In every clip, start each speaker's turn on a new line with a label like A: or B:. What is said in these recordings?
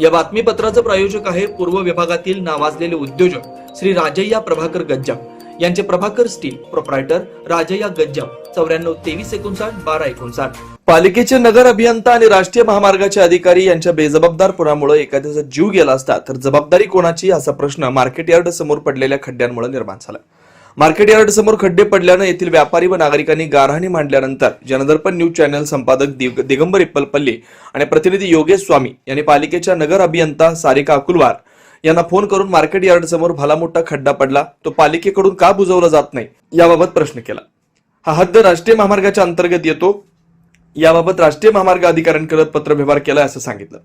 A: या बातमीपत्राचं प्रायोजक आहे पूर्व विभागातील नावाजलेले उद्योजक श्री राजय्या प्रभाकर गज्जाम. यांचे प्रभाकर स्टील प्रोप्रायटर राजय्या गज्जाम. चौऱ्याण्णव तेवीस एकोणसाठ बारा एकोणसाठ. पालिकेचे नगर अभियंता आणि राष्ट्रीय महामार्गाचे अधिकारी यांच्या बेजबाबदारपणामुळे एखाद्याचा जीव गेला असता तर जबाबदारी कोणाची? असा प्रश्न मार्केट यार्ड समोर पडलेल्या खड्ड्यांमुळे निर्माण झाला. मार्केट यार्ड समोर खड्डे पडल्यानं येथील व्यापारी व नागरिकांनी गारहाणी मांडल्यानंतर जनदर्पण न्यूज चॅनल संपादक दिगंबर इप्पलपल्ली आणि प्रतिनिधी योगेश स्वामी यांनी पालिकेच्या नगर अभियंता सारिका अकुलवार यांना फोन करून मार्केट यार्ड समोर भला मोठा खड्डा पडला. तो पालिकेकडून का बुजवला जात नाही? याबाबत प्रश्न केला. हा हद्द राष्ट्रीय महामार्गाच्या अंतर्गत येतो. याबाबत राष्ट्रीय महामार्ग अधिकाऱ्यांकडे पत्रव्यवहार केला असं सांगितलं.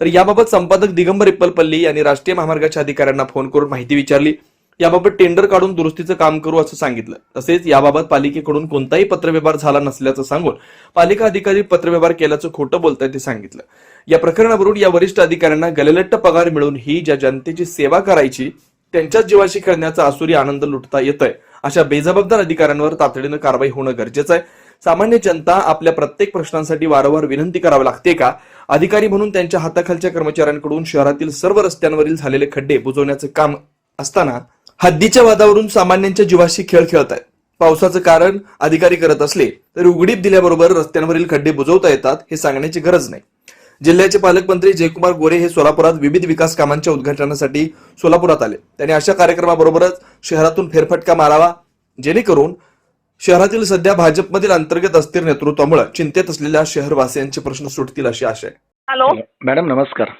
A: तर याबाबत संपादक दिगंबर इप्पलपल्ली यांनी राष्ट्रीय महामार्गाच्या अधिकाऱ्यांना फोन करून माहिती विचारली. याबाबत टेंडर काढून दुरुस्तीचं काम करू असं सांगितलं. तसेच याबाबत पालिकेकडून कोणताही पत्रव्यवहार झाला नसल्याचं सांगून पालिका अधिकारी पत्रव्यवहार केल्याचं खोटं बोलताय ते सांगितलं. या प्रकरणावरून या वरिष्ठ अधिकाऱ्यांना गलेलट्ट पगार मिळून ही ज्या जनतेची सेवा करायची त्यांच्याच जीवाशी खेळण्याचा आसुरी आनंद लुटता येतोय. अशा बेजबाबदार अधिकाऱ्यांवर तातडीनं कारवाई होणं गरजेचं आहे. सामान्य जनता आपल्या प्रत्येक प्रश्नांसाठी वारंवार विनंती करावी लागते का? अधिकारी म्हणून त्यांच्या हाताखालच्या कर्मचाऱ्यांकडून शहरातील सर्व रस्त्यांवरील झालेले खड्डे बुजवण्याचं काम असताना हद्दीच्या वादावरून सामान्यांच्या जीवाशी खेळ खेळत आहेत. पावसाचं कारण अधिकारी करत असले तरी उघडीप दिल्याबरोबर रस्त्यांवरील खड्डे बुजवता येतात हे सांगण्याची गरज नाही. जिल्ह्याचे पालकमंत्री जयकुमार गोरे हे सोलापुरात विविध विकास कामांच्या उद्घाटनासाठी सोलापुरात आले. त्यांनी अशा कार्यक्रमाबरोबरच शहरातून फेरफटका मारावा जेणेकरून शहरातील सध्या भाजपमधील अंतर्गत अस्थिर नेतृत्वामुळे चिंतेत असलेल्या शहरवासियांचे प्रश्न सुटतील अशी आशा आहे.
B: हॅलो.
C: मॅडम नमस्कार.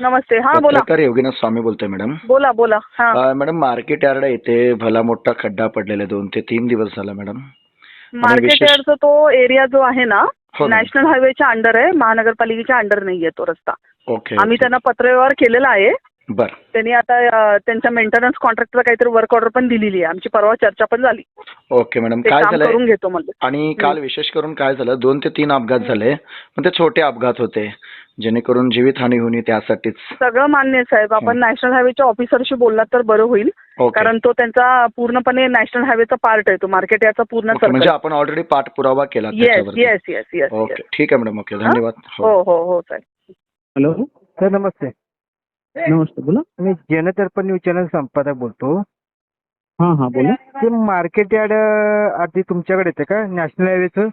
B: नमस्ते. हा बोला.
C: पत्रकार योगीनाथ स्वामी बोलतोय मॅडम.
B: बोला बोला. हा.
C: अं, मॅडम मार्केट यार्ड येथे भला मोठा खड्डा पडलेला आहे दोन ते तीन दिवस झाला मॅडम.
B: मार्केट
C: विशेष-
B: यार्डचा तो एरिया जो आहे ना
C: हो मॅम.
B: नॅशनल हायवेच्या अंडर आहे महानगरपालिकेच्या अंडर नाहीये तो रस्ता.
C: ओके
B: आम्ही त्यांना पत्रव्यवहार केलेला आहे.
C: बर.
B: त्यांनी आता त्यांच्या मेंटेनन्स कॉन्ट्रॅक्टरला काहीतरी वर्क ऑर्डर पण दिलेली आहे. आमची परवा चर्चा पण झाली.
C: ओके मॅडम
B: ते
C: काय
B: काम
C: झालंय?
B: करून घेतो म्हणले.
C: आणि काल विशेष करून काय झालं? दोन ते तीन अपघात झाले पण ते छोटे अपघात होते जेणेकरून जीवितहानी होणी त्यासाठीच.
B: सगळं मान्य आहे साहेब. आपण नॅशनल हायवेच्या ऑफिसरशी बोललात तर बरं होईल.
C: ओके.
B: कारण तो त्यांचा पूर्णपणे नॅशनल हायवेचा पार्ट आहे तो. मार्केट याचा पूर्ण
C: ओके, म्हणजे
B: सर्कल
C: आपण ऑलरेडी पाठपुरावा केला
B: येस
C: त्याच्यावरती.
B: येस येस येस
C: ओके ठीक आहे मॅडम. ओके धन्यवाद.
B: हो हो हो साहेब.
D: हॅलो
E: सर नमस्ते.
D: नमस्ते बोला.
E: मी जनदर्पण न्यूज चॅनल संपादक बोलतो.
D: हां हां बोला.
E: ते मार्केट यार्ड आधी तुमच्याकडे येते का? नॅशनल हायवेचं?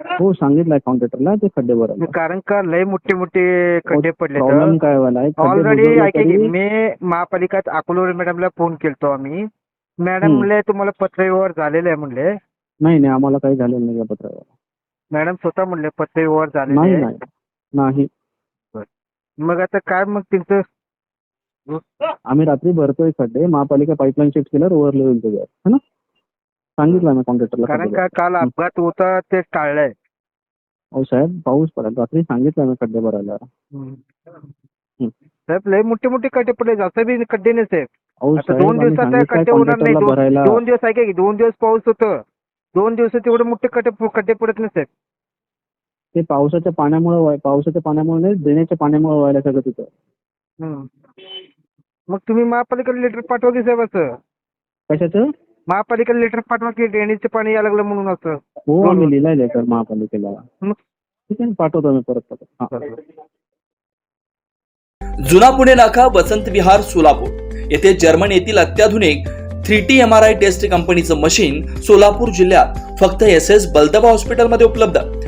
D: हो सांगितलंय कॉन्ट्रॅक्टरला ते खड्डे भरायला.
E: कारण का लय मोठे मोठे खड्डे पडले
D: प्रॉब्लेम काय खड्डे
E: ऑलरेडी
D: बुजवले
E: ऐका की
D: तरी-
E: मी महापालिकात अकोलवर मॅडमला फोन केलतो आम्ही. मॅडम
D: हम्म.
E: म्हणले तुम्हाला पत्रव्यवहार झालेला आहे म्हणले.
D: नाही नाही आम्हाला काही झालेलं नाही या पत्रावर
E: मॅडम स्वतः म्हणले पत्रव्यवहार झालेले
D: नाही
E: आहे.
D: नाही. नाही.
E: मग आता काय मग त्यांचं
D: आम्ही रात्री भरतोय खड्डे महापालिका पाईपलाईन शिफ्ट केल्यावर ओव्हर लेवल त्याच्यावर. है ना? सांगितलं मी कॉन्ट्रॅक्टरला
E: कारण का काल. अपघात होता ते टाळलंय.
D: अहो साहेब पाऊस पडेल. रात्री सांगितलं मी खड्डे भरायला.
E: साहेब लय मोठे मोठे खड्डे पडले. जास्त बी खड्डे नाही साहेब
D: अहो
E: आता
D: साहेब
E: दोन
D: आम्ही
E: दिवसात
D: सांगितलंय
E: खड्डे होणार नाही. दोन
D: भरायला.
E: दोन दिवस ऐका की? दोन दिवस पाऊस होतं. दोन दिवसात एवढे मोठे खड्डे खड्डे पडत नाही साहेब
D: ते पावसाच्या पाण्यामुळे व्हाय- पावसाच्या पाण्यामुळे नाही ड्रेनेजच्या पाण्यामुळे व्हायला सगळं तिथं.
E: मग तुम्ही महापालिकेला लेटर पाठवा की साहेब असं?
D: कशाचं?
E: महापालिकेला लेटर पाठवा की ड्रेनेजचं पाणी यायला लागलं म्हणून असं.
D: हो आम्ही. लिहिलाय लेटर महापालिकेला.
E: मग?
D: ठीक आहे ना, पाठवतो आम्ही परत परत. हां.
A: जुना पुणे नाका वसंत विहार सोलापूर. येथे जर्मन येथील अत्याधुनिक three T M R I test कंपनीचं मशीन सोलापूर जिल्ह्यात फक्त एस एस बलदबा हॉस्पिटलमध्ये उपलब्ध.